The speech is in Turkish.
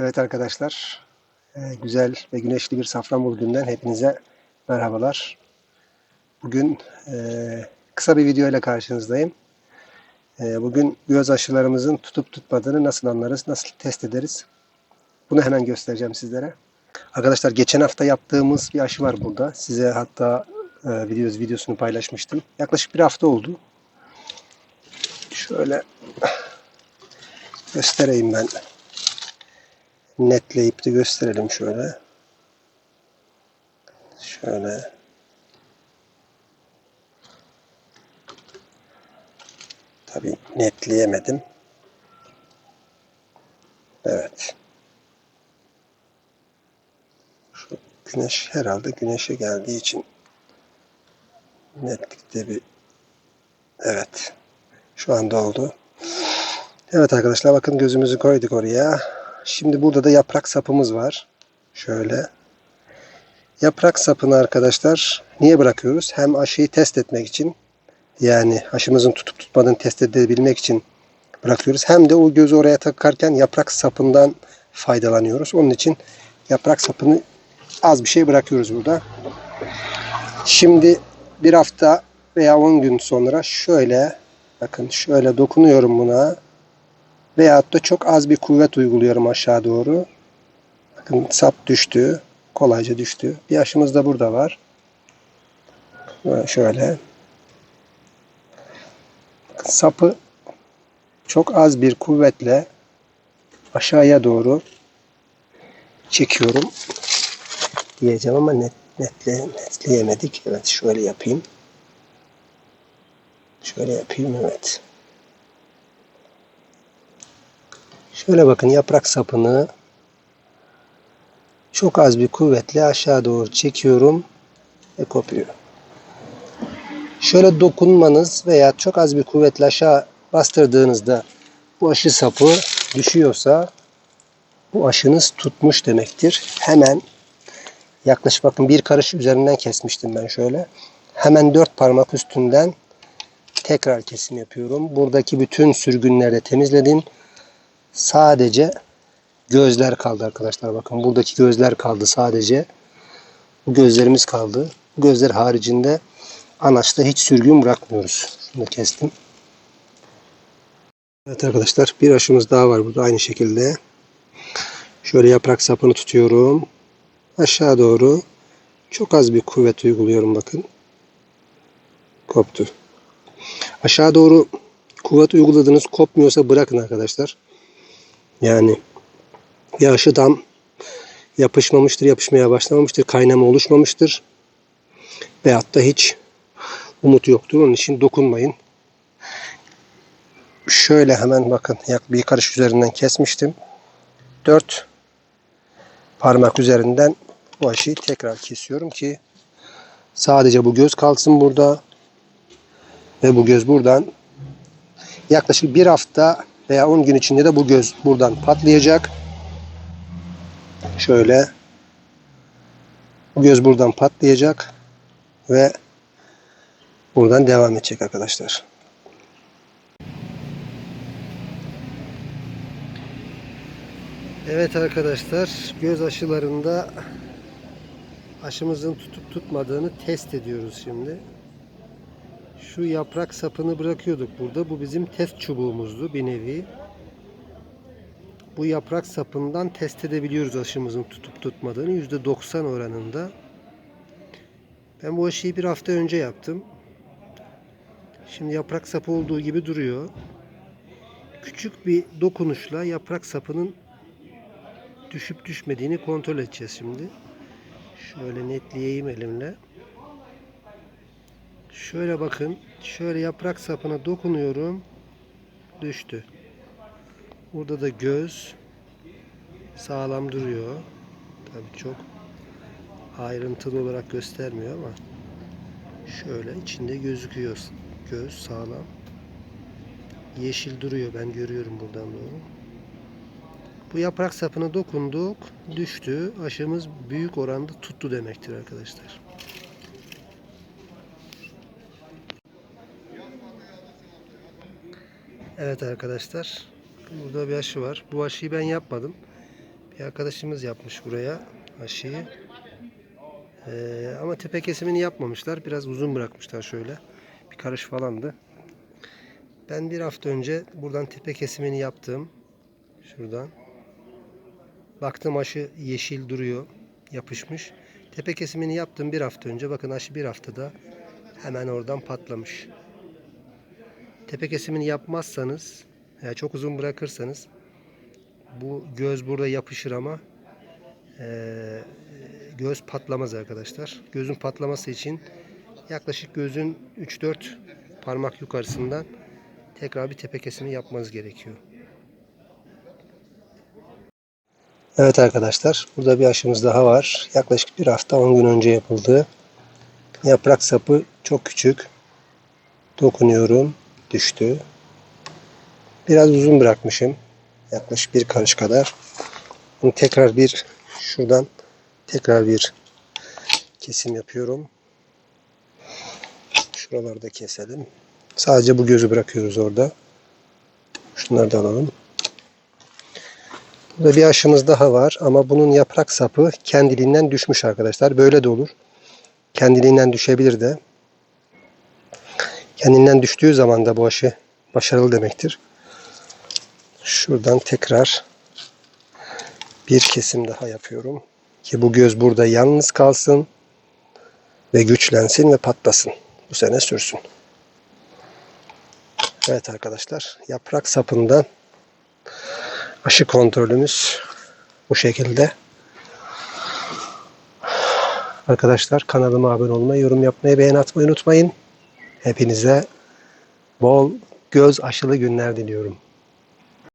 Evet arkadaşlar, e, güzel ve güneşli bir Safranbolu günden hepinize merhabalar. Bugün e, kısa bir video ile karşınızdayım. E, Bugün göz aşılarımızın tutup tutmadığını nasıl anlarız, nasıl test ederiz? Bunu hemen göstereceğim sizlere. Arkadaşlar geçen hafta yaptığımız bir aşı var burada. Size hatta videos videosunu paylaşmıştım. Yaklaşık bir hafta oldu. Şöyle göstereyim ben netleyip de gösterelim şöyle. Şöyle. Tabii netleyemedim. Evet. Şu güneş herhalde güneşe geldiği için netlikte bir evet. Şu anda oldu. Evet arkadaşlar bakın gözümüzü koyduk oraya. Şimdi burada da yaprak sapımız var. Şöyle. Yaprak sapını arkadaşlar niye bırakıyoruz? Hem aşıyı test etmek için yani aşımızın tutup tutmadığını test edebilmek için bırakıyoruz. Hem de o gözü oraya takarken yaprak sapından faydalanıyoruz. Onun için yaprak sapını az bir şey bırakıyoruz burada. Şimdi bir hafta veya 10 gün sonra şöyle bakın şöyle dokunuyorum buna. Veyahut da çok az bir kuvvet uyguluyorum aşağı doğru. Bakın sap düştü. Kolayca düştü. Bir aşımız da burada var. Şöyle. Sapı çok az bir kuvvetle aşağıya doğru çekiyorum. Diyeceğim ama net, netle, netleyemedik. Evet şöyle yapayım. Şöyle yapayım evet. Şöyle bakın yaprak sapını çok az bir kuvvetle aşağı doğru çekiyorum ve kopuyor. Şöyle dokunmanız veya çok az bir kuvvetle aşağı bastırdığınızda bu aşı sapı düşüyorsa bu aşınız tutmuş demektir. Hemen yaklaşık bakın bir karış üzerinden kesmiştim ben şöyle. Hemen dört parmak üstünden tekrar kesim yapıyorum. Buradaki bütün sürgünleri de temizledim. Sadece gözler kaldı arkadaşlar. Bakın buradaki gözler kaldı sadece. Bu gözlerimiz kaldı. Bu gözler haricinde anaçta hiç sürgün bırakmıyoruz. Şunu kestim. Evet arkadaşlar bir aşımız daha var burada aynı şekilde. Şöyle yaprak sapını tutuyorum. Aşağı doğru çok az bir kuvvet uyguluyorum bakın. Koptu. Aşağı doğru kuvvet uyguladınız kopmuyorsa bırakın arkadaşlar. Yani aşı tam yapışmamıştır, yapışmaya başlamamıştır, kaynama oluşmamıştır. Veyahut da hiç umut yoktur. Onun için dokunmayın. Şöyle hemen bakın bir karış üzerinden kesmiştim. 4 parmak üzerinden bu aşıyı tekrar kesiyorum ki sadece bu göz kalsın burada ve bu göz buradan yaklaşık bir hafta veya 10 gün içinde de bu göz buradan patlayacak. Şöyle bu göz buradan patlayacak ve buradan devam edecek arkadaşlar. Evet arkadaşlar göz aşılarında aşımızın tutup tutmadığını test ediyoruz şimdi. Şu yaprak sapını bırakıyorduk burada. Bu bizim test çubuğumuzdu bir nevi. Bu yaprak sapından test edebiliyoruz aşımızın tutup tutmadığını. %90 oranında. Ben bu aşıyı bir hafta önce yaptım. Şimdi yaprak sapı olduğu gibi duruyor. Küçük bir dokunuşla yaprak sapının düşüp düşmediğini kontrol edeceğiz şimdi. Şöyle netleyeyim elimle. Şöyle bakın. Şöyle yaprak sapına dokunuyorum. Düştü. Burada da göz sağlam duruyor. Tabii çok ayrıntılı olarak göstermiyor ama şöyle içinde gözüküyor. Göz sağlam. Yeşil duruyor. Ben görüyorum buradan doğru. Bu yaprak sapına dokunduk. Düştü. Aşımız büyük oranda tuttu demektir arkadaşlar. Evet arkadaşlar. Burada bir aşı var. Bu aşıyı ben yapmadım. Bir arkadaşımız yapmış buraya aşıyı. Ee, ama tepe kesimini yapmamışlar. Biraz uzun bırakmışlar şöyle. Bir karış falandı. Ben bir hafta önce buradan tepe kesimini yaptım. Şuradan. Baktım aşı yeşil duruyor. Yapışmış. Tepe kesimini yaptım bir hafta önce. Bakın aşı bir haftada hemen oradan patlamış. Tepe kesimini yapmazsanız yani çok uzun bırakırsanız bu göz burada yapışır ama eee, göz patlamaz arkadaşlar. Gözün patlaması için yaklaşık gözün 3-4 parmak yukarısından tekrar bir tepe kesimi yapmanız gerekiyor. Evet arkadaşlar burada bir aşımız daha var. Yaklaşık bir hafta 10 gün önce yapıldı. Yaprak sapı çok küçük. Dokunuyorum. Düştü. Biraz uzun bırakmışım. Yaklaşık bir karış kadar. Bunu tekrar bir şuradan tekrar bir kesim yapıyorum. Şuraları da keselim. Sadece bu gözü bırakıyoruz orada. Şunları da alalım. Burada bir aşımız daha var ama bunun yaprak sapı kendiliğinden düşmüş arkadaşlar. Böyle de olur. Kendiliğinden düşebilir de. Kendinden düştüğü zaman da bu aşı başarılı demektir. Şuradan tekrar bir kesim daha yapıyorum. Ki bu göz burada yalnız kalsın ve güçlensin ve patlasın. Bu sene sürsün. Evet arkadaşlar yaprak sapından aşı kontrolümüz bu şekilde. Arkadaşlar kanalıma abone olmayı, yorum yapmayı, beğen atmayı unutmayın. Hepinize bol göz aşılı günler diliyorum.